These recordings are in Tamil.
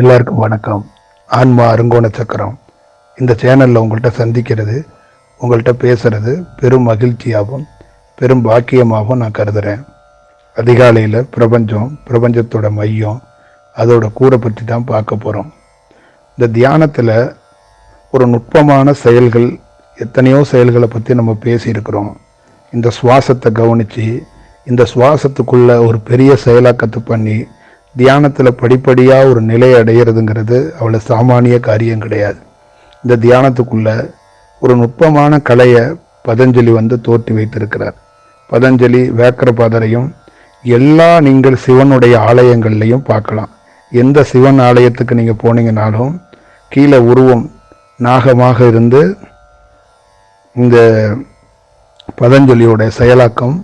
எல்லாருக்கும் வணக்கம். ஆன்மா அருங்கோண சக்கரம். இந்த சேனலில் உங்கள்கிட்ட சந்திக்கிறது உங்கள்கிட்ட பேசுகிறது பெரும் மகிழ்ச்சியாகவும் பெரும் பாக்கியமாகவும் நான் கருதுகிறேன் அதிகாலையில் பிரபஞ்சம் பிரபஞ்சத்தோட மையம் அதோட கூரை பற்றி தான் பார்க்க போகிறோம் இந்த தியானத்தில் ஒரு நுட்பமான செயல்கள் எத்தனையோ செயல்களை பற்றி நம்ம பேசியிருக்கிறோம். இந்த சுவாசத்தை கவனித்து இந்த சுவாசத்துக்குள்ளே ஒரு பெரிய செயலாக்கத்தை பண்ணி தியானத்தில் படிப்படியாக ஒரு நிலையை அடையிறதுங்கிறது அவ்வளோ சாமானிய காரியம் கிடையாது. இந்த தியானத்துக்குள்ள ஒரு நுட்பமான கலையை பதஞ்சலி வந்து தோற்றி வைத்திருக்கிறார். பதஞ்சலி வேக்கரபாதரையும் எல்லா நீங்கள் சிவனுடைய ஆலயங்கள்லையும் பார்க்கலாம். எந்த சிவன் ஆலயத்துக்கு நீங்கள் போனீங்கனாலும் கீழே உருவம் நாகமாக இருந்து இந்த பதஞ்சலியோட செயலாக்கம்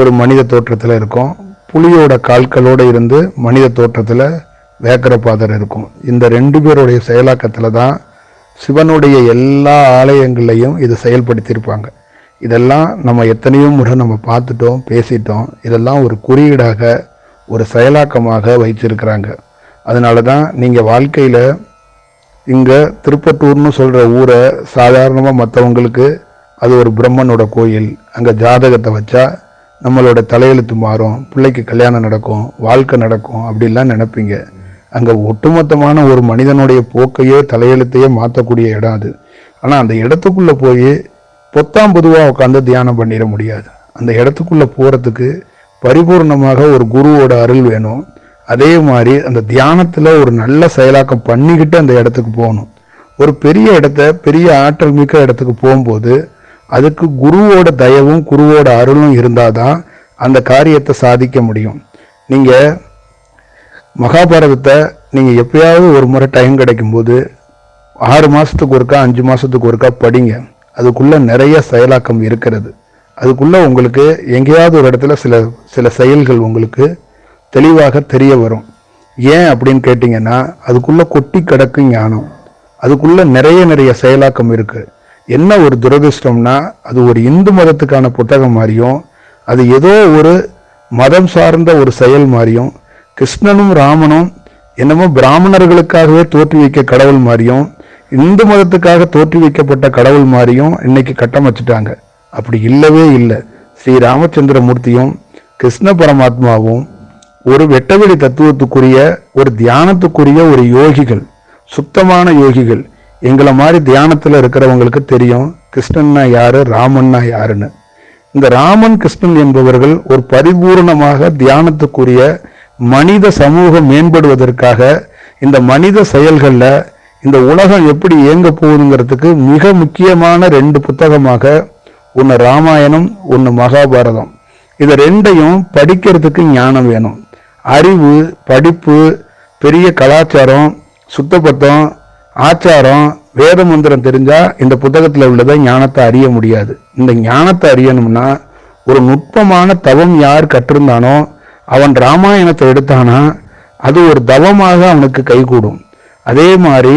ஒரு மனித தோற்றத்தில் இருக்கும். புலியோட கால்களோடு இருந்து மனித தோற்றத்தில் வேக்கரபாதர் இருக்கும். இந்த ரெண்டு பேருடைய செயலாக்கத்தில் தான் சிவனுடைய எல்லா ஆலயங்களையும் இது செயல்படுத்தியிருப்பாங்க. இதெல்லாம் நம்ம எத்தனையோ முறை நம்ம பார்த்துட்டோம் பேசிட்டோம். இதெல்லாம் ஒரு குறியீடாக ஒரு செயலாக்கமாக வைச்சிருக்கிறாங்க அதனால தான் நீங்கள் வாழ்க்கையில் இங்கே திருப்பத்தூர்னு சொல்கிற ஊரை சாதாரணமாக மற்றவங்களுக்கு அது ஒரு பிரம்மனோட கோயில். அங்கே ஜாதகத்தை வச்சா நம்மளோட தலையெழுத்து மாறும் பிள்ளைக்கு கல்யாணம் நடக்கும் வாழ்க்கை நடக்கும் அப்படிலாம் நினைப்பீங்க. அங்கே ஒட்டுமொத்தமான ஒரு மனிதனுடைய போக்கையே தலையெழுத்தையே மாற்றக்கூடிய இடம் அது. ஆனால் அந்த இடத்துக்குள்ளே போய் பொத்தாம் பொதுவாக உட்காந்து தியானம் பண்ணிட முடியாது. அந்த இடத்துக்குள்ளே போகிறதுக்கு பரிபூர்ணமாக ஒரு குருவோட அருள் வேணும். அதே மாதிரி அந்த தியானத்தில் ஒரு நல்ல செயலாக்கம் பண்ணிக்கிட்டு அந்த இடத்துக்கு போகணும். ஒரு பெரிய இடத்த பெரிய ஆற்றல் மிக்க இடத்துக்கு போகும்போது அதுக்கு குருவோட தயவும் குருவோட அருளும் இருந்தால் தான் அந்த காரியத்தை சாதிக்க முடியும். நீங்கள் மகாபாரதத்தை நீங்கள் எப்பயாவது ஒரு முறை டைம் கிடைக்கும்போது ஆறு மாதத்துக்கு ஒருக்கா அஞ்சு மாதத்துக்கு ஒருக்கா படிங்க. அதுக்குள்ளே நிறைய செயலாக்கம் இருக்கிறது. அதுக்குள்ளே உங்களுக்கு எங்கேயாவது ஒரு இடத்துல சில சில செயல்கள் உங்களுக்கு தெளிவாக தெரிய வரும். ஏன் அப்படின்னு கேட்டிங்கன்னா அதுக்குள்ளே கொட்டி கிடக்கும் ஞானம். அதுக்குள்ளே நிறைய நிறைய செயலாக்கம் இருக்குது என்ன ஒரு துரதிர்ஷ்டம்னா அது ஒரு இந்து மதத்துக்கான புத்தகம் மாதிரியும் அது ஏதோ ஒரு மதம் சார்ந்த ஒரு செயல் மாதிரியும் கிருஷ்ணனும் ராமனும் என்னமோ பிராமணர்களுக்காகவே தோற்றி வைக்க கடவுள் மாதிரியும் இந்து மதத்துக்காக தோற்றி வைக்கப்பட்ட கடவுள் மாதிரியும் இன்னைக்கு கட்டமைச்சிட்டாங்க. அப்படி இல்லவே இல்லை. ஸ்ரீ ராமச்சந்திரமூர்த்தியும் கிருஷ்ண பரமாத்மாவும் ஒரு வெட்டவெளி தத்துவத்துக்குரிய ஒரு தியானத்துக்குரிய ஒரு யோகிகள் சுத்தமான யோகிகள். எங்களை மாதிரி தியானத்தில் இருக்கிறவங்களுக்கு தெரியும் கிருஷ்ணன்னா யாரு ராமன்னா யாருன்னு. இந்த ராமன் கிருஷ்ணன் என்பவர்கள் ஒரு பரிபூர்ணமாக தியானத்துக்குரிய மனித சமூகம் மேம்படுவதற்காக இந்த மனித செயல்களில் இந்த உலகம் எப்படி இயங்க போகுதுங்கிறதுக்கு மிக முக்கியமான ரெண்டு புத்தகமாக ஒன்று ராமாயணம் ஒன்று மகாபாரதம். இதை ரெண்டையும் படிக்கிறதுக்கு ஞானம் வேணும். அறிவு படிப்பு பெரிய கலாச்சாரம் சுத்தப்பத்தம் ஆச்சாரம் வேத மந்திரம் தெரிஞ்சா இந்த புத்தகத்தில் உள்ளதை ஞானத்தை அறிய முடியாது. இந்த ஞானத்தை அறியணும்னா ஒரு நுட்பமான தவம் யார் கற்றிருந்தானோ அவன் ராமாயணத்தை எடுத்தானா அது ஒரு தவமாக அவனுக்கு கைகூடும். அதே மாதிரி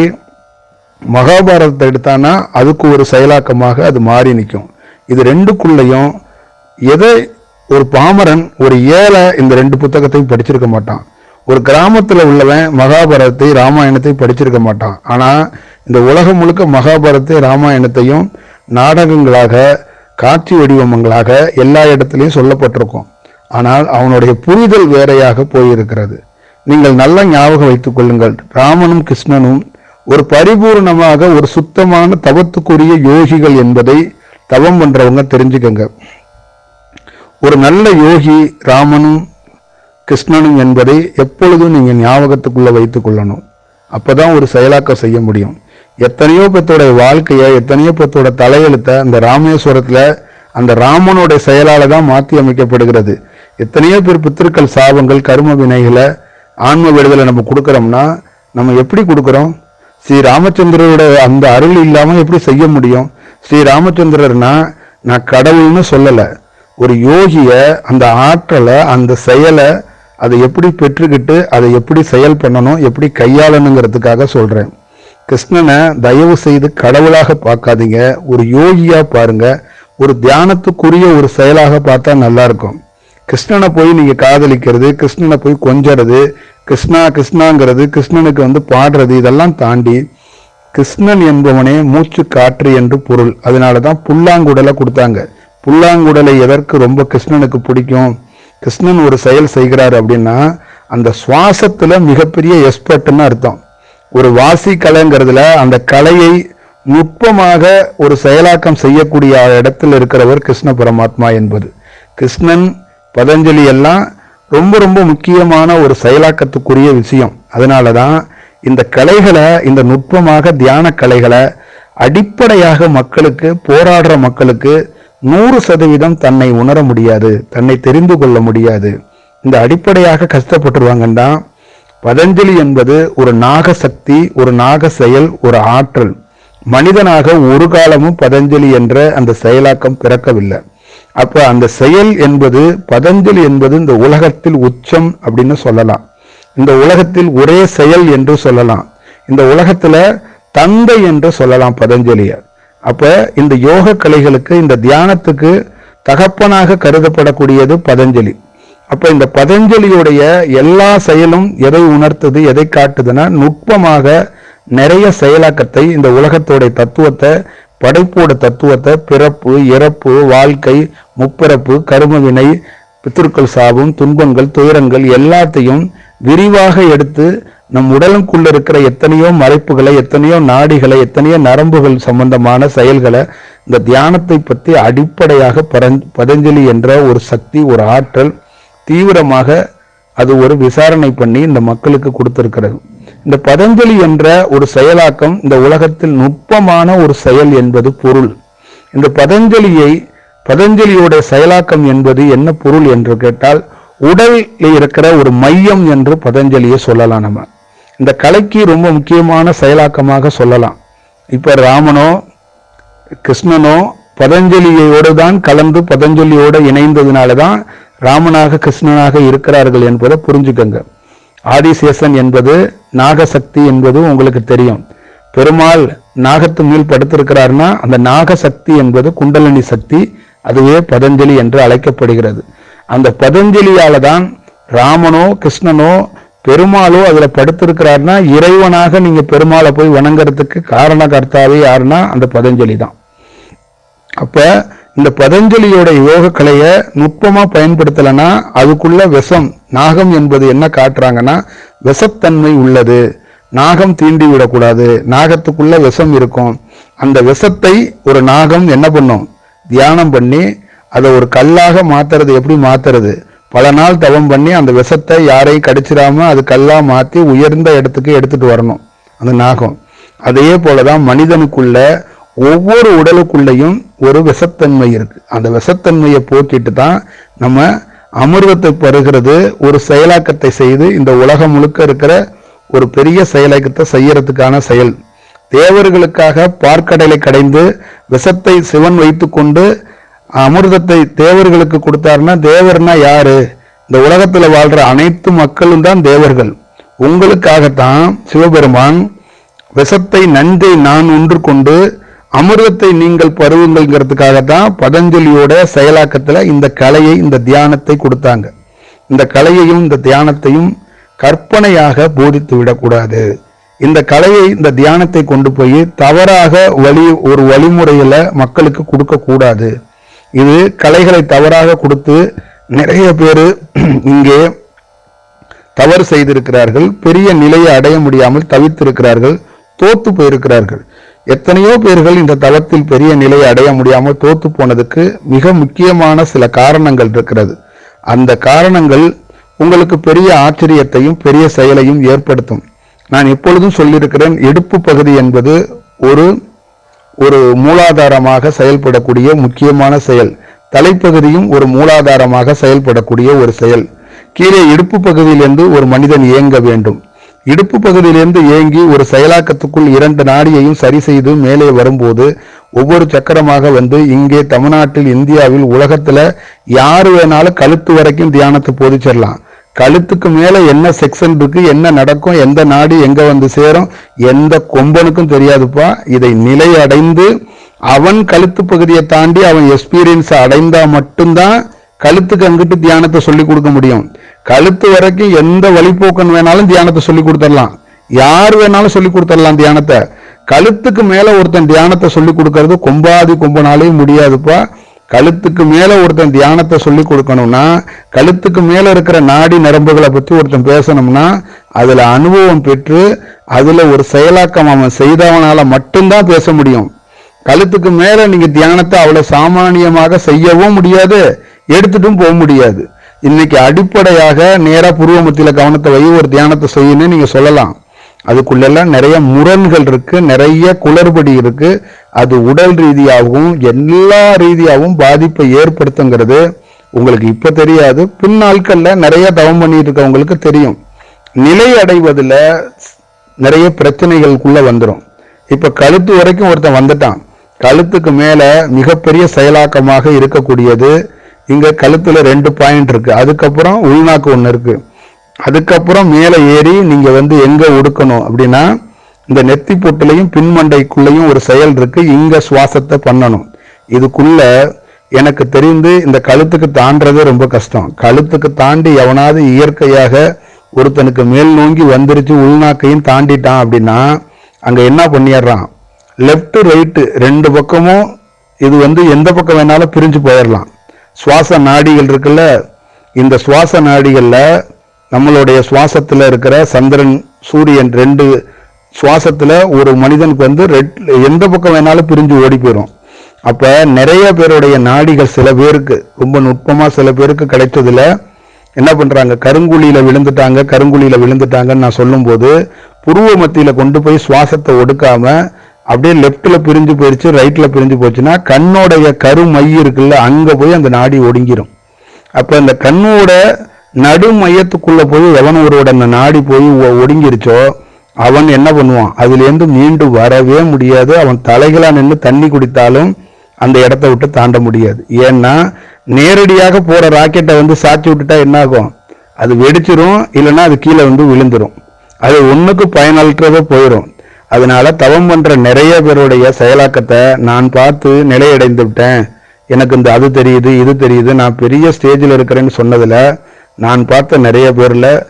மகாபாரதத்தை எடுத்தானா அதுக்கு ஒரு செயலாக்கமாக அது மாறி நிற்கும். இது ரெண்டுக்குள்ளேயும் எதை ஒரு பாமரன் ஒரு ஏழை இந்த ரெண்டு புத்தகத்தையும் படிச்சிருக்க மாட்டான். ஒரு கிராமத்தில் உள்ளவன் மகாபாரதத்தை ராமாயணத்தை படிச்சிருக்க மாட்டான். ஆனால் இந்த உலகம் முழுக்க மகாபாரதத்தை ராமாயணத்தையும் நாடகங்களாக காட்சி வடிவங்களாக எல்லா இடத்துலையும் சொல்லப்பட்டிருக்கும். ஆனால் அவனுடைய புரிதல் வேறையாக போயிருக்கிறது. நீங்கள் நல்ல ஞாபகம் வைத்துக் கொள்ளுங்கள். ராமனும் கிருஷ்ணனும் ஒரு பரிபூர்ணமாக ஒரு சுத்தமான தவத்துக்குரிய யோகிகள் என்பதை தவம் பண்றவங்க தெரிஞ்சுக்கங்க. ஒரு நல்ல யோகி ராமனும் கிருஷ்ணனும் என்பதை எப்பொழுதும் நீங்கள் ஞாபகத்துக்குள்ளே வைத்துக் கொள்ளணும். அப்பதான் ஒரு செயலாக்கம் செய்ய முடியும். எத்தனையோ பேத்தோட வாழ்க்கையை எத்தனையோ பேத்தோட தலையெழுத்தை அந்த ராமேஸ்வரத்தில் அந்த ராமனுடைய செயலால் தான் மாற்றி அமைக்கப்படுகிறது. எத்தனையோ பேர் பித்திருக்கள் சாபங்கள் கரும வினைகளை ஆன்ம விடுதலை நம்ம கொடுக்குறோம்னா நம்ம எப்படி கொடுக்குறோம்? ஸ்ரீ ராமச்சந்திரரோட அந்த அருள் இல்லாமல் எப்படி செய்ய முடியும்? ஸ்ரீ ராமச்சந்திரர்னா நான் கடவுள்னு சொல்லலை. ஒரு யோகிய அந்த ஆற்றலை அந்த செயலை அதை எப்படி பெற்றுக்கிட்டு அதை எப்படி செயல் பண்ணணும் எப்படி கையாளணுங்கிறதுக்காக சொல்கிறேன் கிருஷ்ணனை தயவு செய்து கடவுளாக பார்க்காதீங்க. ஒரு யோகியாக பாருங்க. ஒரு தியானத்துக்குரிய ஒரு செயலாக பார்த்தா நல்லா இருக்கும். கிருஷ்ணனை போய் நீங்கள் காதலிக்கிறது கிருஷ்ணனை போய் கொஞ்சறது கிருஷ்ணா கிருஷ்ணாங்கிறது கிருஷ்ணனுக்கு வந்து பாடுறது இதெல்லாம் தாண்டி கிருஷ்ணன் என்பவனே மூச்சு காற்று என்று பொருள். அதனால தான் புல்லாங்குடலை கொடுத்தாங்க. புல்லாங்குடலை எதற்கு ரொம்ப கிருஷ்ணனுக்கு பிடிக்கும்? கிருஷ்ணன் ஒரு செயல் செய்கிறார் அப்படின்னா அந்த சுவாசத்தில் மிகப்பெரிய எக்ஸ்பர்ட்னு அர்த்தம். ஒரு வாசி கலைங்கிறதுல அந்த கலையை நுட்பமாக ஒரு செயலாக்கம் செய்யக்கூடிய இடத்தில் இருக்கிறவர் கிருஷ்ண பரமாத்மா என்பது. கிருஷ்ணன் பதஞ்சலி எல்லாம் ரொம்ப ரொம்ப முக்கியமான ஒரு செயலாக்கத்துக்குரிய விஷயம். அதனால தான் இந்த கலைகளை இந்த நுட்பமாக தியான கலைகளை அடிப்படையாக மக்களுக்கு போராடுற மக்களுக்கு நூறு சதவீதம் தன்னை உணர முடியாது தன்னை தெரிந்து கொள்ள முடியாது. இந்த அடிப்படையாக கஷ்டப்பட்டுருவாங்கன்னா பதஞ்சலி என்பது ஒரு நாக சக்தி ஒரு நாக செயல் ஒரு ஆற்றல். மனிதனாக ஒரு காலமும் பதஞ்சலி என்ற அந்த செயலாக்கம் பிறக்கவில்லை. அப்போ அந்த செயல் என்பது பதஞ்சலி என்பது இந்த உலகத்தில் உச்சம் அப்படின்னு சொல்லலாம். இந்த உலகத்தில் ஒரே செயல் என்று சொல்லலாம். இந்த உலகத்தில் தந்தை என்று சொல்லலாம் பதஞ்சலியை. அப்ப இந்த யோக கலைகளுக்கு இந்த தியானத்துக்கு தகப்பனாக கருதப்படக்கூடியது பதஞ்சலி. அப்ப இந்த பதஞ்சலியுடைய எல்லா செயலும் எதை உணர்த்துது எதை காட்டுதுன்னா நுட்பமாக நிறைய செயலாக்கத்தை இந்த உலகத்தோடைய தத்துவத்தை படைப்போட தத்துவத்தை பிறப்பு இறப்பு வாழ்க்கை முப்பிறப்பு கருமவினை பித்திருக்கள் சாபம் துன்பங்கள் துயரங்கள் எல்லாத்தையும் விரிவாக எடுத்து நம் உடலுக்குள்ள இருக்கிற எத்தனையோ மறைப்புகளை எத்தனையோ நாடிகளை எத்தனையோ நரம்புகள் சம்பந்தமான செயல்களை இந்த தியானத்தை பற்றி அடிப்படையாக பதஞ்சலி என்ற ஒரு சக்தி ஒரு ஆற்றல் தீவிரமாக அது ஒரு விசாரணை பண்ணி இந்த மக்களுக்கு கொடுத்திருக்கிறது. இந்த பதஞ்சலி என்ற ஒரு செயலாக்கம் இந்த உலகத்தில் நுட்பமான ஒரு செயல் என்பது பொருள். இந்த பதஞ்சலியை பதஞ்சலியோட செயலாக்கம் என்பது என்ன பொருள் என்று கேட்டால் உடலில் இருக்கிற ஒரு மையம் என்று பதஞ்சலியை சொல்லலாம் நம்ம. இந்த கலைக்கு ரொம்ப முக்கியமான செயலாக்கமாக சொல்லலாம். இப்போ ராமனோ கிருஷ்ணனோ பதஞ்சலியோடு தான் கலந்து பதஞ்சலியோடு இணைந்ததுனால தான் ராமனாக கிருஷ்ணனாக இருக்கிறார்கள் என்பதை புரிஞ்சுக்கங்க. ஆதிசேஷன் என்பது நாகசக்தி என்பது உங்களுக்கு தெரியும். பெருமாள் நாகத்து மேல் படுத்திருக்கிறார்னா அந்த நாகசக்தி என்பது குண்டலினி சக்தி அதுவே பதஞ்சலி என்று அழைக்கப்படுகிறது. அந்த பதஞ்சலியால தான் ராமனோ கிருஷ்ணனோ பெருமாளோ அதுல படுத்திருக்கிறாருன்னா இறைவனாக நீங்க பெருமாளை போய் வணங்குறதுக்கு காரணகர்த்தாவே யாருன்னா அந்த பதஞ்சலி தான். அப்ப இந்த பதஞ்சலியோட யோக கலைய நுட்பமா பயன்படுத்தலைன்னா அதுக்குள்ள விஷம் நாகம் என்பது என்ன காட்டுறாங்கன்னா விஷத்தன்மை உள்ளது. நாகம் தீண்டி விடக்கூடாது. நாகத்துக்குள்ள விஷம் இருக்கும். அந்த விஷத்தை ஒரு நாகம் என்ன பண்ணும்? தியானம் பண்ணி அதை ஒரு கல்லாக மாத்துறது எப்படி மாத்துறது? பல நாள் தவம் பண்ணி அந்த விஷத்தை யாரையும் கடிச்சிடாம அது கல்லா மாத்தி உயர்ந்த இடத்துக்கு எடுத்துட்டு வரணும். அந்த நாகம். அதே போலதான் மனிதனுக்குள்ள ஒவ்வொரு உடலுக்குள்ளேயும் ஒரு விஷத்தன்மை இருக்கு. அந்த விஷத்தன்மையை போக்கிட்டு தான் நம்ம அமிர்தத்தை பருகிறது ஒரு செயலாக்கத்தை செய்து இந்த உலகம் முழுக்க இருக்கிற ஒரு பெரிய செயலாக்கத்தை செய்யறதுக்கான செயல். தேவர்களுக்காக பார்க்கடலை கடைந்து விஷத்தை சிவன் வைத்துக்கொண்டு அமிர்தத்தை தேவர்களுக்கு கொடுத்தாருன்னா தேவர்னா யாரு? இந்த உலகத்துல வாழ்ற அனைத்து மக்களும் தான் தேவர்கள். உங்களுக்காகத்தான் சிவபெருமான் விஷத்தை நஞ்சை நான் ஒன்று கொண்டு அமிர்தத்தை நீங்கள் பருவுங்கள்ங்கிறதுக்காகத்தான் பதஞ்சலியோட செயலாக்கத்துல இந்த கலையை இந்த தியானத்தை கொடுத்தாங்க. இந்த கலையையும் இந்த தியானத்தையும் கற்பனையாக போதித்து விடக்கூடாது. இந்த கலையை இந்த தியானத்தை கொண்டு போய் தவறாக வழி ஒரு வழிமுறையில மக்களுக்கு கொடுக்க கூடாது இது கலைகளை தவறாக கொடுத்து நிறைய பேர் இங்கே தவறு செய்திருக்கிறார்கள் பெரிய நிலையை அடைய முடியாமல் தவித்திருக்கிறார்கள் தோத்து போயிருக்கிறார்கள். எத்தனையோ பேர்கள் இந்த தவத்தில் பெரிய நிலையை அடைய முடியாமல் தோத்து போனதுக்கு மிக முக்கியமான சில காரணங்கள் இருக்கிறது. அந்த காரணங்கள் உங்களுக்கு பெரிய ஆச்சரியத்தையும் பெரிய செயலையும் ஏற்படுத்தும். நான் எப்பொழுதும் சொல்லியிருக்கிறேன் இடுப்பு பகுதி என்பது ஒரு ஒரு மூலாதாரமாக செயல்படக்கூடிய முக்கியமான செயல். தலைப்பகுதியும் ஒரு மூலாதாரமாக செயல்படக்கூடிய ஒரு செயல். கீழே இடுப்பு பகுதியிலிருந்து ஒரு மனிதன் இயங்க வேண்டும். இடுப்பு பகுதியிலிருந்து இயங்கி ஒரு செயலாக்கத்துக்குள் இரண்டு நாடியையும் சரி செய்து மேலே வரும்போது ஒவ்வொரு சக்கரமாக வந்து இங்கே தமிழ்நாட்டில் இந்தியாவில் உலகத்துல யாரு வேணாலும் கழுத்து வரைக்கும் தியானத்தை போதிச்சிடலாம். கழுத்துக்கு மேலே என்ன செக்ஷன் இருக்கு என்ன நடக்கும் எந்த நாடு எங்க வந்து சேரும் எந்த கொம்பனுக்கும் தெரியாதுப்பா. இதை நிலை அடைந்து அவன் கழுத்து பகுதியை தாண்டி அவன் எக்ஸ்பீரியன்ஸை அடைந்தா மட்டும்தான் கழுத்துக்கு அங்கிட்டு தியானத்தை சொல்லி கொடுக்க முடியும். கழுத்து வரைக்கும் எந்த வழிபோக்கன் வேணாலும் தியானத்தை சொல்லி கொடுத்துடலாம். யார் வேணாலும் சொல்லி கொடுத்துடலாம் தியானத்தை. கழுத்துக்கு மேல ஒருத்தன் தியானத்தை சொல்லி கொடுக்கறது கொம்பாதி கொம்பனாலே முடியாதுப்பா. கழுத்துக்கு மேல ஒருத்தன் தியானத்தை சொல்லி கொடுக்கணும்னா கழுத்துக்கு மேல இருக்கிற நாடி நரம்புகளை பத்தி ஒருத்தன் பேசணும்னா அதுல அனுபவம் பெற்று அதுல ஒரு செயலாக்கம் அவன் செய்தவனால மட்டும்தான் பேச முடியும். கழுத்துக்கு மேல நீங்க தியானத்தை அவ்வளவு சாமானியமாக செய்யவும் முடியாது எடுத்துட்டும் போக முடியாது. இன்னைக்கு அடிப்படையாக நேரா புருவ கவனத்தை வை ஒரு தியானத்தை செய்யணும்னு நீங்க சொல்லலாம். அதுக்குள்ளெல்லாம் நிறைய முரண்கள் இருக்கு நிறைய குளறுபடி இருக்கு. அது உடல் ரீதியாகவும் எல்லா ரீதியாகவும் பாதிப்பை ஏற்படுத்துங்கிறது உங்களுக்கு இப்ப தெரியாது. பின் நாட்கள்ல நிறைய தவம் பண்ணிட்டு இருக்கவங்களுக்கு தெரியும். நிலை அடைவதில் நிறைய பிரச்சனைகளுக்குள்ள வந்துடும் இப்ப கழுத்து வரைக்கும் ஒருத்தன் வந்துட்டான். கழுத்துக்கு மேல மிகப்பெரிய செயலாக்கமாக இருக்கக்கூடியது. இங்க கழுத்துல ரெண்டு பாயிண்ட் இருக்கு. அதுக்கப்புறம் உள்நாக்கு ஒன்று இருக்கு. அதுக்கப்புறம் மேலே ஏறி நீங்கள் வந்து எங்கே ஒடுக்கணும் அப்படின்னா இந்த நெத்தி பொட்டுலையும் பின்மண்டைக்குள்ளேயும் ஒரு செயல் இருக்குது இங்கே சுவாசத்தை பண்ணணும். இதுக்குள்ள எனக்கு தெரிந்து இந்த கழுத்துக்கு தாண்டது ரொம்ப கஷ்டம். கழுத்துக்கு தாண்டி எவனாவது இயற்கையாக ஒருத்தனுக்கு மேல் நோங்கி வந்துருச்சு உள்நாக்கையும் தாண்டிட்டான் அப்படின்னா அங்கே என்ன பண்ணிடுறான்? லெஃப்ட் ரைட்டு ரெண்டு பக்கமும் இது வந்து எந்த பக்கம் வேணாலும் பிரிஞ்சு போயிடலாம். சுவாச நாடிகள் இருக்குல்ல இந்த சுவாச நாடிகளில் நம்மளுடைய சுவாசத்தில் இருக்கிற சந்திரன் சூரியன் ரெண்டு சுவாசத்தில் ஒரு மனிதனுக்கு வந்து ரெட் எந்த பக்கம் வேணாலும் பிரிஞ்சு ஓடி போயிடும் அப்போ நிறைய பேருடைய நாடிகள் சில பேருக்கு ரொம்ப நுட்பமாக சில பேருக்கு கிடைச்சதில் என்ன பண்ணுறாங்க கருங்குழியில் விழுந்துட்டாங்க கருங்குழியில் விழுந்துட்டாங்கன்னு நான் சொல்லும்போது புருவ மத்தியில் கொண்டு போய் சுவாசத்தை ஒடுக்காமல் அப்படியே லெஃப்ட்டில் பிரிஞ்சு போயிடுச்சு ரைட்டில் பிரிஞ்சு போச்சுன்னா கண்ணோடைய கரு மை இருக்குல்ல அங்கே போய் அந்த நாடி ஒடுங்கிடும் அப்போ இந்த கண்ணோட நடு மையத்துக்குள்ளே போய் எவன் ஒருவோட அந்த நாடி போய் ஒடுங்கிருச்சோ அவன் என்ன பண்ணுவான்? அதுலேருந்து மீண்டும் மீண்டு வரவே முடியாது. அவன் தலைகளாக நின்று தண்ணி குடித்தாலும் அந்த இடத்த விட்டு தாண்ட முடியாது. ஏன்னா நேரடியாக போற ராக்கெட்டை வந்து சாச்சி விட்டுட்டா என்ன ஆகும் அது வெடிச்சிரும் இல்லைன்னா அது கீழே வந்து விழுந்துரும். அது ஒண்ணுக்கு பயனற்றதோ போயிடும் அதனால தவம் பண்ற நிறைய பேருடைய செயலாக்கத்தை நான் பார்த்து நிலையடைந்து விட்டேன். எனக்கு இந்த அது தெரியுது இது தெரியுது. நான் பெரிய ஸ்டேஜில் இருக்கிறேன்னு சொன்னதுல நான் பார்த்த நிறைய பேரில்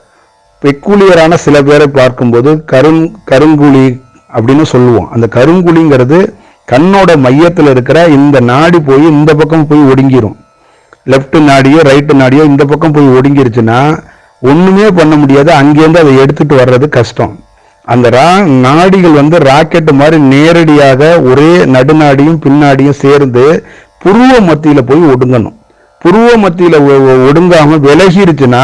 பெக்கூலியரான சில பேரை பார்க்கும்போது கருங் கருங்குழி அப்படின்னு சொல்லுவோம். அந்த கருங்குழிங்கிறது கண்ணோட மையத்தில் இருக்கிற இந்த நாடி போய் இந்த பக்கம் போய் ஒடுங்கிரும். லெஃப்ட் நாடியோ ரைட்டு நாடியோ இந்த பக்கம் போய் ஒடுங்கிருச்சுன்னா ஒன்றுமே பண்ண முடியாது. அங்கேருந்து அதை எடுத்துட்டு வர்றது கஷ்டம். அந்த ரா நாடிகள் வந்து ராக்கெட்டு மாதிரி நேரடியாக ஒரே நடுநாடியும் பின்னாடியும் சேர்ந்து புருவ மத்தியில் போய் ஒடுங்கணும். புருவ மத்தியில் ஒடுங்காமல் விலகிருச்சுன்னா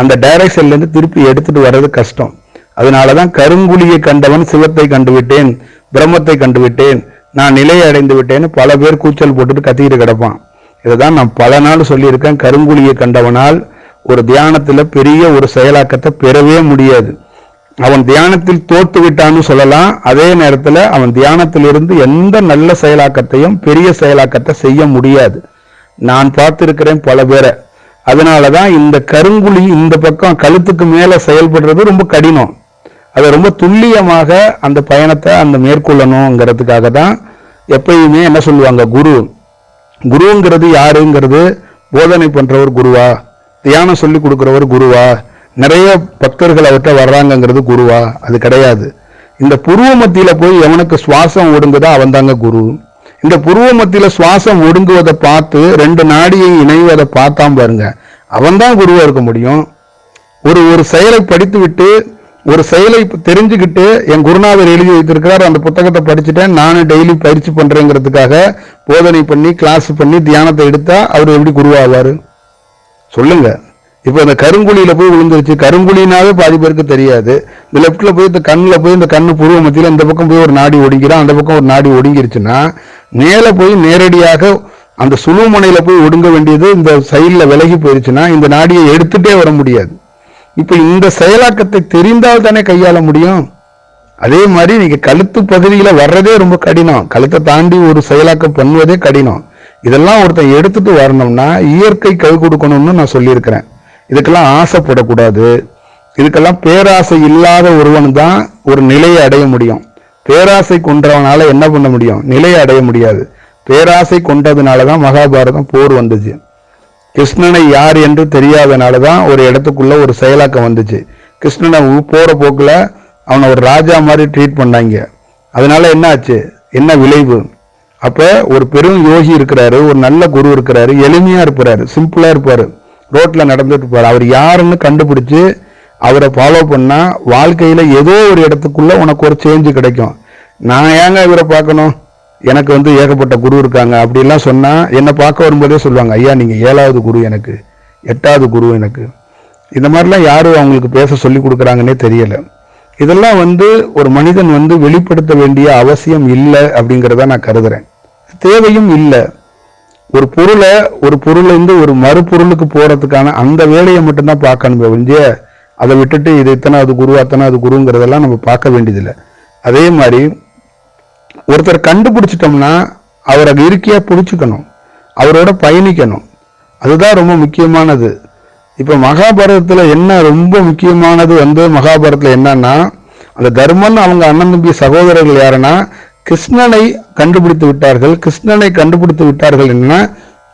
அந்த டைரக்ஷன்லேருந்து திருப்பி எடுத்துகிட்டு வர்றது கஷ்டம். அதனால தான் கருங்குழியை கண்டவன் சிவத்தை கண்டுவிட்டேன் பிரம்மத்தை கண்டுவிட்டேன் நான் நிலையை அடைந்து விட்டேன்னு பல பேர் கூச்சல் போட்டுட்டு கத்திக்கிட்டு கிடப்பான். இதைதான் நான் பல நாள் சொல்லியிருக்கேன். கருங்குழியை கண்டவனால் ஒரு தியானத்தில் பெரிய ஒரு செயலாக்கத்தை பெறவே முடியாது. அவன் தியானத்தில் தோத்து விட்டான்னு சொல்லலாம். அதே நேரத்தில் அவன் தியானத்திலிருந்து எந்த நல்ல செயலாக்கத்தையும் பெரிய செயலாக்கத்தை செய்ய முடியாது. நான் பார்த்திருக்கிறேன் பல பேரை. அதனாலதான் இந்த கருங்குழி இந்த பக்கம் கழுத்துக்கு மேல செயல்படுறது ரொம்ப கடினம். அதை ரொம்ப துல்லியமாக அந்த பயணத்தை அந்த மேற்கொள்ளணுங்கிறதுக்காக தான் எப்பயுமே என்ன சொல்லுவாங்க குரு. குருங்கிறது யாருங்கிறது போதனை பண்றவர் குருவா? தியானம் சொல்லி கொடுக்குறவர் குருவா? நிறைய பக்தர்கள் அவர்கிட்ட வர்றாங்கங்கிறது குருவா? அது கிடையாது. இந்த புருவ மத்தியில போய் எவனுக்கு சுவாசம் ஒடுங்குதோ அவன் தாங்க குரு. இந்த புருவ மத்தியில சுவாசம் ஒடுங்குவதை பார்த்து ரெண்டு நாடியை இணைவதை பார்த்தாம் பாருங்க. அவன் தான் குருவா இருக்க முடியும். ஒரு ஒரு செயலை படித்து விட்டு ஒரு செயலை தெரிஞ்சுக்கிட்டு என் குருநாதர் எழுதி வைத்திருக்கிறார் அந்த புத்தகத்தை படிச்சுட்டேன் நானும் டெய்லி பயிற்சி பண்றேங்கிறதுக்காக போதனை பண்ணி கிளாஸ் பண்ணி தியானத்தை எடுத்தா அவர் எப்படி குருவாவாரு சொல்லுங்க. இப்போ இந்த கருங்குழியில போய் விழுந்துருச்சு. கருங்குழினாவே பாதி பேருக்கு தெரியாது. இந்த லெஃப்ட்ல போய் இந்த கண்ணுல போய் இந்த கண்ணு புருவ மத்தியில இந்த பக்கம் போய் ஒரு நாடி ஒடுங்கிறான் அந்த பக்கம் ஒரு நாடி ஒடுங்கிருச்சுன்னா மேலே போய் நேரடியாக அந்த சுழுமனையில் போய் ஒடுங்க வேண்டியது இந்த சைடில் விலகி போயிடுச்சுன்னா இந்த நாடியை எடுத்துகிட்டே வர முடியாது. இப்போ இந்த செயலாக்கத்தை தெரிந்தால் தானே கையாள முடியும். அதே மாதிரி நீங்கள் கழுத்து பகுதியில் வர்றதே ரொம்ப கடினம். கழுத்தை தாண்டி ஒரு செயலாக்கம் பண்ணுவதே கடினம். இதெல்லாம் ஒருத்தன் எடுத்துட்டு வரணும்னா இயற்கை கை கொடுக்கணும்னு நான் சொல்லியிருக்கிறேன். இதுக்கெல்லாம் ஆசைப்படக்கூடாது. இதுக்கெல்லாம் பேராசை இல்லாத ஒருவன் தான் ஒரு நிலையை அடைய முடியும். பேராசை கொன்றவனால என்ன பண்ண முடியும்? நிலையை அடைய முடியாது. பேராசை கொண்டதுனால தான் மகாபாரதம் போர் வந்துச்சு. கிருஷ்ணனை யார் என்று தெரியாதனால தான் ஒரு இடத்துக்குள்ள ஒரு செயலாக்கம் வந்துச்சு. கிருஷ்ணனை போகிற போற அவனை ஒரு ராஜா மாதிரி ட்ரீட் பண்ணாங்க. அதனால என்ன ஆச்சு என்ன விளைவு? அப்போ ஒரு பெரும் யோகி இருக்கிறாரு ஒரு நல்ல குரு இருக்கிறாரு எளிமையாக இருப்பாரு சிம்பிளாக இருப்பார். ரோட்டில் நடந்துட்டு இருப்பார். அவர் யாருன்னு கண்டுபிடிச்சி அவரை ஃபாலோ பண்ணால் வாழ்க்கையில் ஏதோ ஒரு இடத்துக்குள்ளே உனக்கு ஒரு சேஞ்சு கிடைக்கும். நான் ஏங்க இவரை பார்க்கணும்? எனக்கு வந்து ஏகப்பட்ட குரு இருக்காங்க. அப்படிலாம் சொன்னால் என்னை பார்க்க வரும்போதே சொல்லுவாங்க ஐயா நீங்கள் ஏழாவது குரு எனக்கு எட்டாவது குரு எனக்கு. இந்த மாதிரிலாம் யாரும் அவங்களுக்கு பேச சொல்லி கொடுக்குறாங்கன்னே தெரியலை. இதெல்லாம் வந்து ஒரு மனிதன் வந்து வெளிப்படுத்த வேண்டிய அவசியம் இல்லை அப்படிங்கிறத நான் கருதுறேன். தேவையும் இல்லை. ஒரு பொருளை ஒரு பொருள்லேருந்து ஒரு மறுபொருளுக்கு போகிறதுக்கான அந்த வேலையை மட்டும்தான் பார்க்கணுமே ஒழிஞ்ச அதை விட்டுட்டு இது இத்தனை அது குரு அது குருங்கிறதெல்லாம் நம்ம பார்க்க வேண்டியதில்லை. அதே மாதிரி ஒருத்தர் கண்டுபிடிச்சிட்டோம்னா அவரை இருக்கையாக பிடிச்சிக்கணும். அவரோட பயணிக்கணும். அதுதான் ரொம்ப முக்கியமானது. இப்போ மகாபாரதத்தில் என்ன ரொம்ப முக்கியமானது வந்து மகாபாரதத்தில் என்னன்னா அந்த தர்மன் அவங்க அண்ணன் தம்பி சகோதரர்கள் யாருன்னா கிருஷ்ணனை கண்டுபிடித்து விட்டார்கள். கிருஷ்ணனை கண்டுபிடித்து விட்டார்கள் என்ன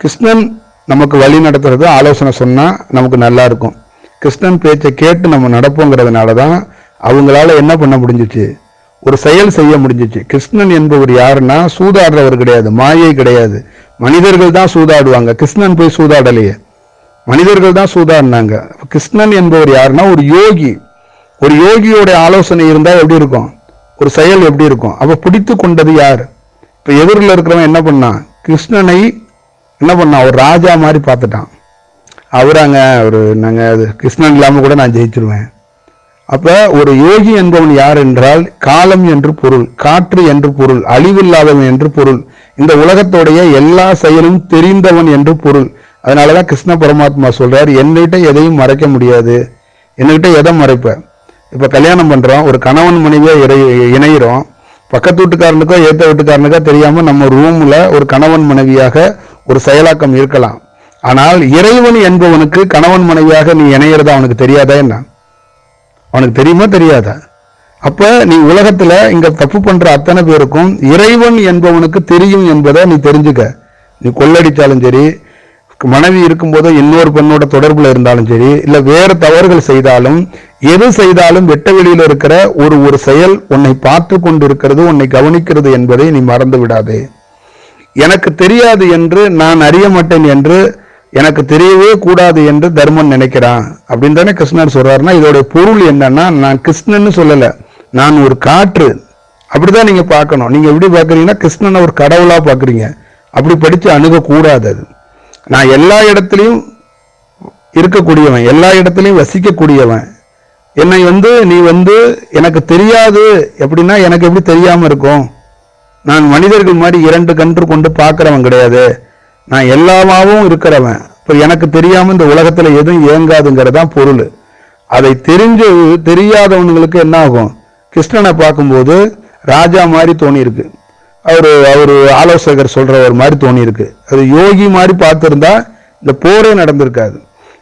கிருஷ்ணன் நமக்கு வழி நடத்துறது ஆலோசனை சொன்னால் நமக்கு நல்லா இருக்கும். கிருஷ்ணன் பேச்சை கேட்டு நம்ம நடப்போங்கிறதுனால தான் அவங்களால என்ன பண்ண முடிஞ்சிச்சு? ஒரு செயல் செய்ய முடிஞ்சுச்சு. கிருஷ்ணன் என்பவர் யாருன்னா சூதாடுறவர் கிடையாது. மாயை கிடையாது. மனிதர்கள் தான் சூதாடுவாங்க. கிருஷ்ணன் போய் சூதாடலையே. மனிதர்கள் தான் சூதாடினாங்க. கிருஷ்ணன் என்பவர் யாருன்னா ஒரு யோகி. ஒரு யோகியோட ஆலோசனை இருந்தால் எப்படி இருக்கும்? ஒரு செயல் எப்படி இருக்கும்? அப்ப பிடித்து கொண்டது யார்? இப்போ எதிரில் இருக்கிறவன் என்ன பண்ணான்? கிருஷ்ணனை என்ன பண்ணான்? ஒரு ராஜா மாதிரி பார்த்துட்டான். அவராங்க ஒரு நாங்கள் அது கிருஷ்ணன் இல்லாமல் கூட நான் ஜெயிச்சிருவேன். அப்போ ஒரு யோகி என்பவன் யார் என்றால் காலம் என்று பொருள் காற்று என்று பொருள் அழிவில்லாதவன் என்று பொருள். இந்த உலகத்தோடைய எல்லா செயலும் தெரிந்தவன் என்று பொருள். அதனாலதான் கிருஷ்ண பரமாத்மா சொல்கிறார் என்கிட்ட எதையும் மறைக்க முடியாது. என்கிட்ட எதை மறைப்ப? இப்போ கல்யாணம் பண்ணுறோம் ஒரு கணவன் மனைவியாக இறை இணையிறோம். பக்கத்து வீட்டுக்காரனுக்கோ ஏற்ற வீட்டுக்காரனுக்கோ தெரியாமல் நம்ம ரூமில் ஒரு கணவன் மனைவியாக ஒரு செயலாக்கம் இருக்கலாம். ஆனால் இறைவன் என்பவனுக்கு கணவன் மனைவியாக நீ இணையிறதா அவனுக்கு தெரியாதா என்ன? அவனுக்கு தெரியுமா தெரியாதா? அப்ப நீ உலகத்துல இங்க தப்பு பண்ற அத்தனை பேருக்கும் இறைவன் என்பவனுக்கு தெரியும் என்பதை நீ தெரிஞ்சுக்க. நீ கொள்ளடிச்சாலும் சரி மனைவி இருக்கும்போது இன்னொரு பெண்ணோட தொடர்புல இருந்தாலும் சரி இல்ல வேற தவறுகள் செய்தாலும் எது செய்தாலும் வெட்ட வெளியில இருக்கிற ஒரு ஒரு செயல் உன்னை பார்த்து கொண்டு இருக்கிறது உன்னை கவனிக்கிறது என்பதை நீ மறந்து விடாதே எனக்கு தெரியாது என்று நான் அறிய மாட்டேன் என்று எனக்கு தெரியவே கூடாது என்று தர்மன் நினைக்கிறான். அப்படின்னு தானே கிருஷ்ணர் சொல்றாருன்னா இதோட பொருள் என்னன்னா நான் கிருஷ்ணன்னு சொல்லல. நான் ஒரு காற்று. அப்படிதான் நீங்க பார்க்கணும். நீங்க எப்படி பார்க்குறீங்கன்னா கிருஷ்ணனை ஒரு கடவுளா பார்க்குறீங்க. அப்படி படிச்சு அணுகக்கூடாது அது. நான் எல்லா இடத்துலையும் இருக்கக்கூடியவன் எல்லா இடத்துலையும் வசிக்கக்கூடியவன். என்னை வந்து நீ வந்து எனக்கு தெரியாது. எப்படின்னா எனக்கு எப்படி தெரியாம இருக்கும்? நான் மனிதர்கள் மாதிரி இரண்டு கன்று கொண்டு பார்க்குறவன் கிடையாது. நான் எல்லாமாவும் இருக்கிறவன். இப்போ எனக்கு தெரியாமல் இந்த உலகத்தில் எதுவும் இயங்காதுங்கிறதான் பொருள். அதை தெரிஞ்ச தெரியாதவனுங்களுக்கு என்ன ஆகும்? கிருஷ்ணனை பார்க்கும்போது ராஜா மாதிரி தோணியிருக்கு. அவர் அவர் ஆலோசகர் சொல்கிறவர் மாதிரி தோணியிருக்கு. அது யோகி மாதிரி பார்த்துருந்தா இந்த போரே நடந்திருக்காது.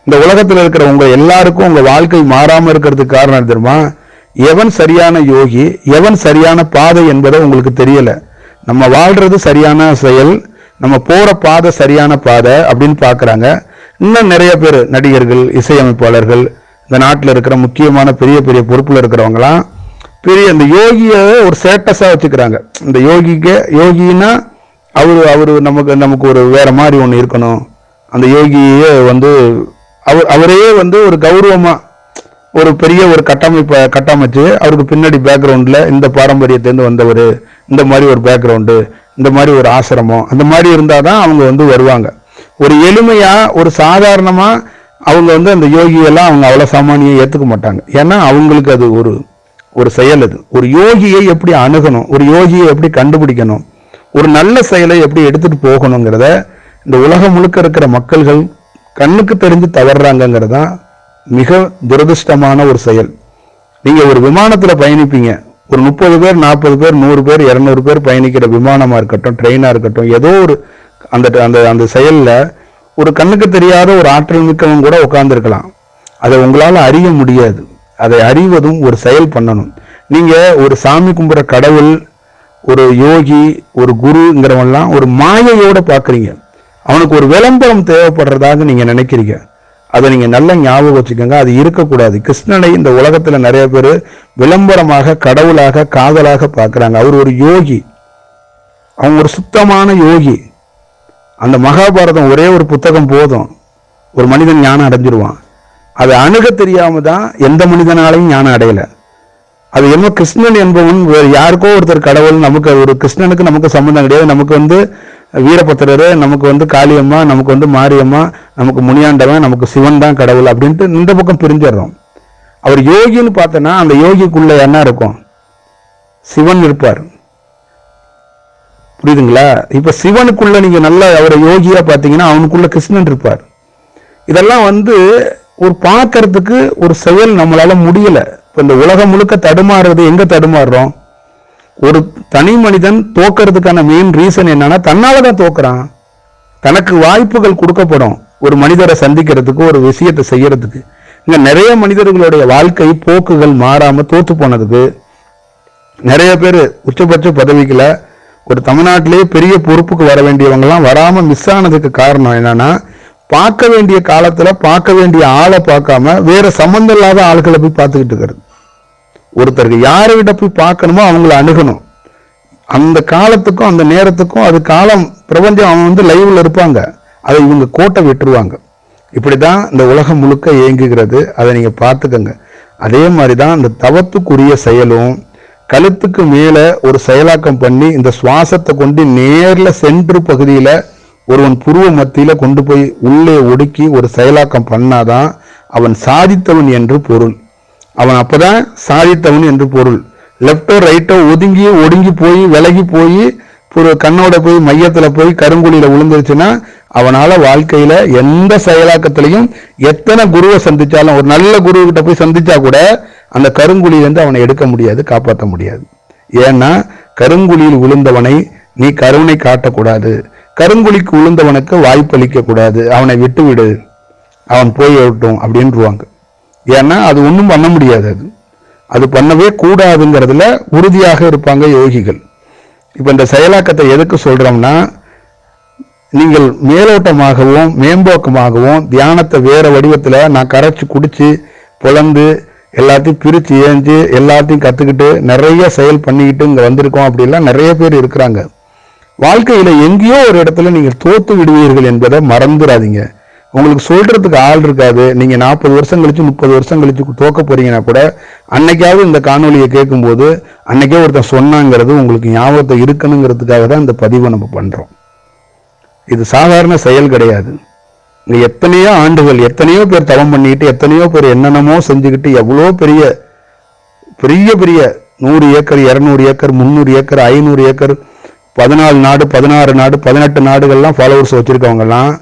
இந்த உலகத்தில் இருக்கிற உங்கள் எல்லாருக்கும் உங்கள் வாழ்க்கை மாறாமல் இருக்கிறதுக்கு காரணம் தெரியுமா? எவன் சரியான யோகி எவன் சரியான பாதை என்பதை உங்களுக்கு தெரியலை. நம்ம வாழ்கிறது சரியான செயல் நம்ம போகிற பாதை சரியான பாதை அப்படின்னு பார்க்குறாங்க இன்னும் நிறைய பேர் நடிகர்கள் இசையமைப்பாளர்கள் இந்த நாட்டில் இருக்கிற முக்கியமான பெரிய பெரிய பொறுப்பில் இருக்கிறவங்களாம் பெரிய அந்த யோகியை ஒரு ஸ்டேட்டஸாக வச்சுக்கிறாங்க. இந்த யோகிக்கு யோகின்னா அவர் அவர் நமக்கு நமக்கு ஒரு வேற மாதிரி ஒன்று இருக்கணும். அந்த யோகியே வந்து அவர் அவரையே வந்து ஒரு கௌரவமாக ஒரு பெரிய ஒரு கட்டமைப்பை கட்டமைச்சு அவருக்கு பின்னாடி பேக்ரவுண்டில் இந்த பாரம்பரியத்திலேருந்து வந்தவர். இந்த மாதிரி ஒரு பேக்ரவுண்டு இந்த மாதிரி ஒரு ஆசிரமம் அந்த மாதிரி இருந்தால் தான் அவங்க வந்து வருவாங்க. ஒரு எளிமையாக ஒரு சாதாரணமாக அவங்க வந்து அந்த யோகியெல்லாம் அவங்க அவ்வளோ சாமானியம் ஏற்றுக்க மாட்டாங்க. ஏன்னா அவங்களுக்கு அது ஒரு ஒரு செயல் அது. ஒரு யோகியை எப்படி அணுகணும் ஒரு யோகியை எப்படி கண்டுபிடிக்கணும் ஒரு நல்ல செயலை எப்படி எடுத்துகிட்டு போகணுங்கிறத இந்த உலகம் முழுக்க இருக்கிற மக்கள்கள் கண்ணுக்கு தெரிஞ்சு தவறுறாங்கங்கிறதான் மிக துரதிருஷ்டமான ஒரு செயல். நீங்கள் ஒரு விமானத்தில் பயணிப்பீங்க. ஒரு முப்பது பேர் நாற்பது பேர் நூறு பேர் இரநூறு பேர் பயணிக்கிற விமானமாக இருக்கட்டும் ட்ரெயினாக இருக்கட்டும் ஏதோ ஒரு அந்த அந்த அந்த செயலில் ஒரு கண்ணுக்கு தெரியாத ஒரு ஆற்றல் மிக்கவன் கூட உட்காந்துருக்கலாம் அதை உங்களால் அறிய முடியாது. அதை அறிவதும் ஒரு செயல் பண்ணணும். நீங்கள் ஒரு சாமி கும்பிட்ற கடவுள் ஒரு யோகி ஒரு குருங்கிறவன்லாம் ஒரு மாயையோட பார்க்குறீங்க அவனுக்கு ஒரு விளம்பரம் தேவைப்படுறதாக நீங்கள் நினைக்கிறீங்க. அதை நீங்க நல்ல ஞாபகம் வச்சுக்கோங்க. அது இருக்கக்கூடாது. கிருஷ்ணனை இந்த உலகத்துல நிறைய பேர் விளம்பரமாக கடவுளாக காதலாக பார்க்கறாங்க. அவர் ஒரு யோகி. அவங்க ஒரு சுத்தமான யோகி. அந்த மகாபாரதம் ஒரே ஒரு புத்தகம் போதும். ஒரு மனிதன் ஞானம் அடைஞ்சிருவான். அதை அணுக தெரியாம தான் எந்த மனிதனாலையும் ஞானம் அடையலை. அது என்ன கிருஷ்ணன் என்பவன் வேறு யாருக்கோ ஒருத்தர் கடவுள் நமக்கு ஒரு கிருஷ்ணனுக்கு நமக்கு சம்மந்தம் கிடையாது. நமக்கு வந்து வீரபத்திரர் நமக்கு வந்து காளியம்மா நமக்கு வந்து மாரியம்மா நமக்கு முனியாண்டவன் நமக்கு சிவன் தான் கடவுள் அப்படின்ட்டு இந்த பக்கம் பிரிஞ்சிடுறோம். அவர் யோகின்னு பார்த்தோன்னா அந்த யோகிக்குள்ள என்ன இருக்கும்? சிவன் இருப்பார். புரியுதுங்களா? இப்போ சிவனுக்குள்ள நீங்க நல்லா அவரை யோகியாக பார்த்தீங்கன்னா அவனுக்குள்ள கிருஷ்ணன் இருப்பார். இதெல்லாம் வந்து ஒரு பார்க்கறதுக்கு ஒரு செயல் நம்மளால முடியல. இப்போ இந்த உலகம் முழுக்க தடுமாறுறது எங்க தடுமாறுறோம்? ஒரு தனி மனிதன் தோக்கிறதுக்கான மெயின் ரீசன் என்னன்னா தன்னால தான் தோக்குறான். தனக்கு வாய்ப்புகள் கொடுக்கப்படும். ஒரு மனிதரை சந்திக்கிறதுக்கு ஒரு விஷயத்தை செய்யறதுக்கு. இங்க நிறைய மனிதர்களுடைய வாழ்க்கை போக்குகள் மாறாம தோத்து போனதுக்கு நிறைய பேர் உச்சபட்ச பதவிக்குல ஒரு தமிழ்நாட்டிலேயே பெரிய பொறுப்புக்கு வர வேண்டியவங்கலாம் வராம மிஸ் ஆனதுக்கு காரணம் என்னன்னா பார்க்க வேண்டிய காலத்துல பார்க்க வேண்டிய ஆளை பார்க்காம வேற சம்மந்தம் இல்லாத ஆள்களை போய் பார்த்துக்கிட்டு இருக்கிறது. ஒருத்தருக்கு விட போய் பார்க்கணுமோ அவங்கள அணுகணும். அந்த காலத்துக்கும் அந்த நேரத்துக்கும் அது காலம் பிரபஞ்சம் அவன் வந்து லைவில் இருப்பாங்க. அதை இவங்க கோட்டை விட்டுருவாங்க. இப்படி தான் இந்த உலகம் முழுக்க இயங்குகிறது. அதை நீங்கள் பார்த்துக்கங்க. அதே மாதிரி தான் இந்த தவத்துக்குரிய செயலும் கழுத்துக்கு மேலே ஒரு செயலாக்கம் பண்ணி இந்த சுவாசத்தை கொண்டு நேரில் சென்று பகுதியில் ஒருவன் புருவ மத்தியில் கொண்டு போய் உள்ளே ஒடுக்கி ஒரு செயலாக்கம் பண்ணாதான் அவன் சாதித்தவன் என்று பொருள். அவன் அப்போதான் சாதித்தவன் என்று பொருள். லெஃப்டோ ரைட்டோ ஒதுங்கி ஒடுங்கி போய் விலகி போய் ஒரு கண்ணோட போய் மையத்தில் போய் கருங்குழியில் விழுந்துருச்சுன்னா அவனால் வாழ்க்கையில் எந்த செயலாக்கத்திலையும் எத்தனை குருவை சந்தித்தாலும் ஒரு நல்ல குரு போய் சந்தித்தா கூட அந்த கருங்குழியிலேருந்து அவனை எடுக்க முடியாது காப்பாற்ற முடியாது. ஏன்னா கருங்குழியில் விழுந்தவனை நீ கருணை காட்டக்கூடாது. கருங்குழிக்கு விழுந்தவனுக்கு வாய்ப்பளிக்கக்கூடாது. அவனை விட்டு விடு அவன் போய் விட்டும் அப்படின்ருவாங்க ஏன்னா அது ஒன்றும் பண்ண முடியாது அது. அது பண்ணவே கூடாதுங்கிறதுல உறுதியாக இருப்பாங்க யோகிகள். இப்போ இந்த செயலாக்கத்தை எதுக்கு சொல்கிறோம்னா நீங்கள் மேலோட்டமாகவும் மேம்போக்கமாகவும் தியானத்தை வேறு வடிவத்தில் நான் கரைச்சி குடித்து புலந்து எல்லாத்தையும் பிரித்து ஏஞ்சு எல்லாத்தையும் கற்றுக்கிட்டு நிறைய செயல் பண்ணிக்கிட்டு இங்கே வந்திருக்கோம் அப்படிலாம் நிறைய பேர் இருக்கிறாங்க. வாழ்க்கையில் எங்கேயோ ஒரு இடத்துல நீங்கள் தோத்து விடுவீர்கள் என்பதை மறந்துடாதீங்க உங்களுக்கு சொல்றதுக்கு ஆள் இருக்காது. நீங்க நாற்பது வருஷம் கழிச்சு முப்பது வருஷம் கழிச்சு தோக்க போறீங்கன்னா கூட அன்னைக்காவது இந்த காணொலியை கேட்கும்போது அன்னைக்கே ஒருத்தன் சொன்னாங்கிறது உங்களுக்கு ஞாபகத்தை இருக்கணுங்கிறதுக்காக தான் இந்த பதிவை நம்ம பண்றோம். இது சாதாரண செயல் கிடையாது. இங்க எத்தனையோ ஆண்டுகள் எத்தனையோ பேர் தவம் பண்ணிட்டு எத்தனையோ பேர் என்னென்னமோ செஞ்சுக்கிட்டு எவ்வளோ பெரிய பெரிய பெரிய நூறு ஏக்கர் இரநூறு ஏக்கர் முந்நூறு ஏக்கர் ஐநூறு ஏக்கர் பதினாலு நாடு பதினாறு நாடு பதினெட்டு நாடுகள்லாம் ஃபாலோவர்ஸ் வச்சிருக்கவங்கலாம்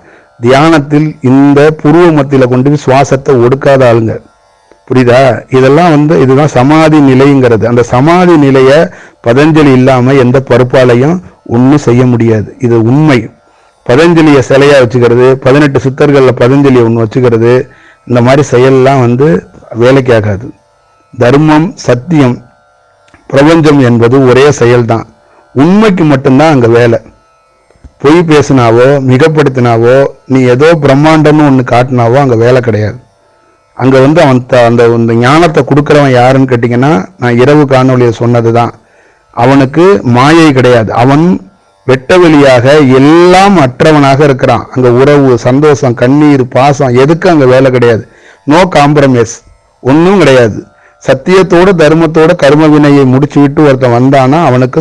தியானத்தில் இந்த புருவ மத்தியில் கொண்டு போய் சுவாசத்தை ஒடுக்காத ஆளுங்க. புரியுதா? இதெல்லாம் வந்து இதுதான் சமாதி நிலைங்கிறது. அந்த சமாதி நிலையை பதஞ்சலி இல்லாமல் எந்த பருப்பாலையும் ஒன்றும் செய்ய முடியாது. இது உண்மை. பதஞ்சலியை சிலையாக வச்சுக்கிறது பதினெட்டு சித்தர்களில் பதஞ்சலியை ஒன்று வச்சுக்கிறது இந்த மாதிரி செயல்லாம் வந்து வேலைக்கு ஆகாது தர்மம் சத்தியம் பிரபஞ்சம் என்பது ஒரே செயல்தான். உண்மைக்கு மட்டும்தான் அங்கே வேலை. பொய் பேசினாவோ மிகப்படுத்தினாவோ நீ ஏதோ பிரம்மாண்டம்னு ஒன்று காட்டினாவோ அங்கே வேலை கிடையாது. அங்கே வந்து அவன் த அந்த இந்த ஞானத்தை கொடுக்குறவன் யாருன்னு கேட்டிங்கன்னா நான் இரவு காணொலியை சொன்னது தான் அவனுக்கு மாயை கிடையாது. அவன் வெட்ட வெளியாக எல்லாம் அற்றவனாக இருக்கிறான். அங்கே உறவு சந்தோஷம் கண்ணீர் பாசம் எதுக்கும் அங்கே வேலை கிடையாது. நோ காம்ப்ரமைஸ் ஒன்றும் கிடையாது. சத்தியத்தோட தர்மத்தோட கர்ம வினையை முடிச்சு விட்டு ஒருத்தன் வந்தானா அவனுக்கு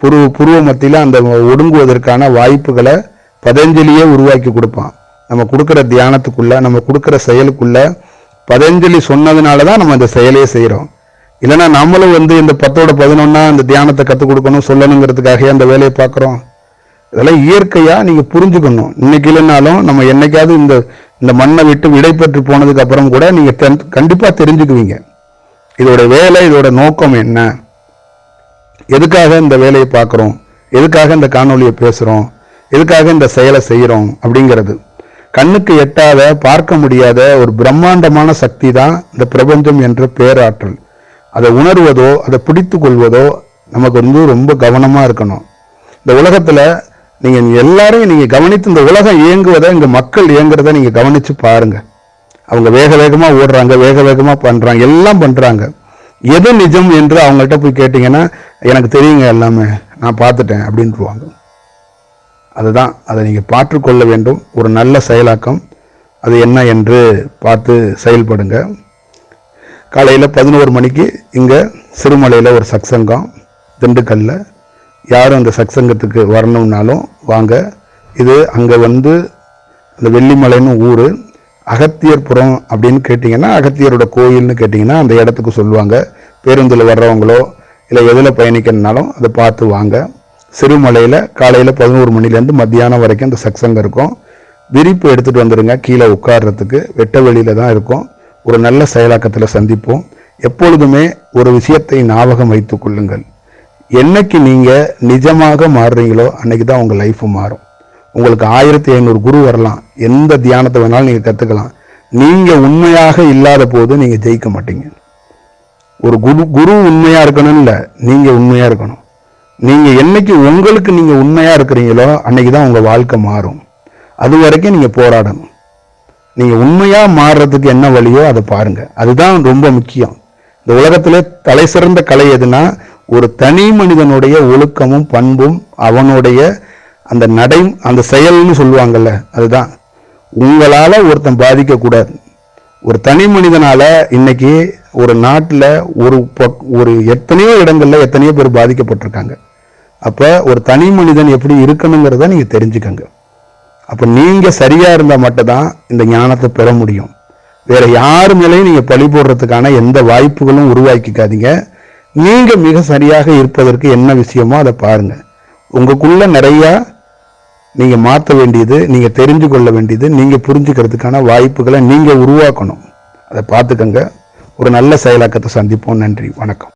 புரு புருவ மத்தியில் அந்த ஒடுங்குவதற்கான வாய்ப்புகளை பதஞ்சலியே உருவாக்கி கொடுப்பான். நம்ம கொடுக்குற தியானத்துக்குள்ள நம்ம கொடுக்குற செயலுக்குள்ள பதஞ்சலி சொன்னதுனால தான் நம்ம அந்த செயலையே செய்கிறோம் இல்லைன்னா நம்மளும் வந்து இந்த பத்தோட பதினொன்னா அந்த தியானத்தை கற்றுக் கொடுக்கணும் சொல்லணுங்கிறதுக்காகவே அந்த வேலையை பார்க்குறோம். இதெல்லாம் இயற்கையாக நீங்கள் புரிஞ்சுக்கணும். இன்னைக்கு இல்லைனாலும் நம்ம என்னைக்காவது இந்த இந்த மண்ணை விட்டு விடைபெற்று போனதுக்கப்புறம் போனதுக்கு அப்புறம் கூட நீங்கள் கண்டிப்பாக தெரிஞ்சுக்குவீங்க. இதோட வேலை இதோட நோக்கம் என்ன? எதுக்காக இந்த வேலையை பார்க்குறோம்? எதுக்காக இந்த காணொலியை பேசுகிறோம் எதுக்காக இந்த செயலை செய்கிறோம் அப்படிங்கிறது. கண்ணுக்கு எட்டாத பார்க்க முடியாத ஒரு பிரம்மாண்டமான சக்தி தான் இந்த பிரபஞ்சம் என்ற பேராற்றல். அதை உணர்வதோ அதை பிடித்து கொள்வதோ நமக்கு வந்து ரொம்ப கவனமாக இருக்கணும். இந்த உலகத்தில் நீங்கள் எல்லாரையும் நீங்கள் கவனித்து இந்த உலகம் இயங்குவதை இங்கே மக்கள் இயங்குறத நீங்கள் கவனித்து பாருங்க. அவங்க வேக வேகமாக ஓடுறாங்க வேக வேகமாக பண்ணுறாங்க எல்லாம் பண்ணுறாங்க எது நிஜம் என்று அவங்கள்ட்ட போய் கேட்டிங்கன்னா எனக்கு தெரியுங்க எல்லாமே நான் பார்த்துட்டேன் அப்படின்ட்டுருவாங்க அதுதான் அதை நீங்கள் பார்த்துக்கொள்ள வேண்டும். ஒரு நல்ல செயலாக்கம். அது என்ன என்று பார்த்து செயல்படுங்க. காலையில் பதினோரு மணிக்கு இங்கே சிறுமலையில் ஒரு சத்சங்கம் திண்டுக்கல்ல. யாரும் அந்த சத்சங்கத்துக்கு வரணும்னாலும் வாங்க. இது அங்கே வந்து அந்த வெள்ளிமலைன்னு ஊர். அகத்தியர்புரம் அப்படின்னு கேட்டிங்கன்னா அகத்தியரோட கோயில்னு கேட்டிங்கன்னா அந்த இடத்துக்கு சொல்லுவாங்க. பேருந்தில் வர்றவங்களோ இல்லை எதில் பயணிக்கணுனாலும் அதை பார்த்து வாங்க. சிறுமலையில் காலையில் பதினோரு மணிலேருந்து மத்தியானம் வரைக்கும் அந்த சக்சங்கம் இருக்கும். விரிப்பு எடுத்துகிட்டு வந்துடுங்க கீழே உட்கார்றதுக்கு. வெட்ட வெளியில் தான் இருக்கும். ஒரு நல்ல செயலாக்கத்தில் சந்திப்போம். எப்பொழுதுமே ஒரு விஷயத்தை ஞாபகம் வைத்து கொள்ளுங்கள். என்னைக்கு நீங்கள் நிஜமாக மாறுறீங்களோ அன்றைக்கி தான் உங்கள் லைஃப் மாறும். உங்களுக்கு ஆயிரத்தி ஐநூறு குரு வரலாம். எந்த தியானத்தை வேணாலும் நீங்கள் கற்றுக்கலாம் நீங்கள் உண்மையாக இல்லாத போது நீங்கள் ஜெயிக்க மாட்டீங்க. ஒரு குரு குரு உண்மையா இருக்கணும் இல்லை நீங்க உண்மையா இருக்கணும். நீங்க என்னைக்கு உங்களுக்கு நீங்க உண்மையா இருக்கிறீங்களோ அன்னைக்கு தான் உங்க வாழ்க்கை மாறும். அது வரைக்கும் நீங்க போராடணும். நீங்க உண்மையா மாறுறதுக்கு என்ன வழியோ அதை பாருங்க. அதுதான் ரொம்ப முக்கியம். இந்த உலகத்திலே தலை சிறந்த கலை எதுனா ஒரு தனி மனிதனுடைய ஒழுக்கமும் பண்பும் அவனுடைய அந்த நடை அந்த செயல்னு சொல்லுவாங்கல்ல அதுதான். உங்களால் ஒருத்தன் பாதிக்கக்கூடாது. ஒரு தனி மனிதனால் இன்னைக்கு ஒரு நாட்டில் ஒரு ஒரு எத்தனையோ இடங்களில் எத்தனையோ பேர் பாதிக்கப்பட்டிருக்காங்க. அப்போ ஒரு தனி மனிதன் எப்படி இருக்கணுங்கிறத நீங்கள் தெரிஞ்சுக்கங்க. அப்போ நீங்கள் சரியாக இருந்தால் மட்டும்தான் இந்த ஞானத்தை பெற முடியும். வேறு யார் மேலேயும் நீங்கள் பழி போடுறதுக்கான எந்த வாய்ப்புகளும் உருவாக்கிக்காதீங்க. நீங்கள் மிக சரியாக இருப்பதற்கு என்ன விஷயமோ அதை பாருங்க. உங்களுக்குள்ளே நிறையா நீங்கள் மாற்ற வேண்டியது நீங்கள் தெரிஞ்சு கொள்ள வேண்டியது நீங்கள் புரிஞ்சுக்கிறதுக்கான வாய்ப்புகளை நீங்கள் உருவாக்கணும். அதை பார்த்துக்கங்க. ஒரு நல்ல செயலாக்கத்தை சந்திப்போம். நன்றி. வணக்கம்.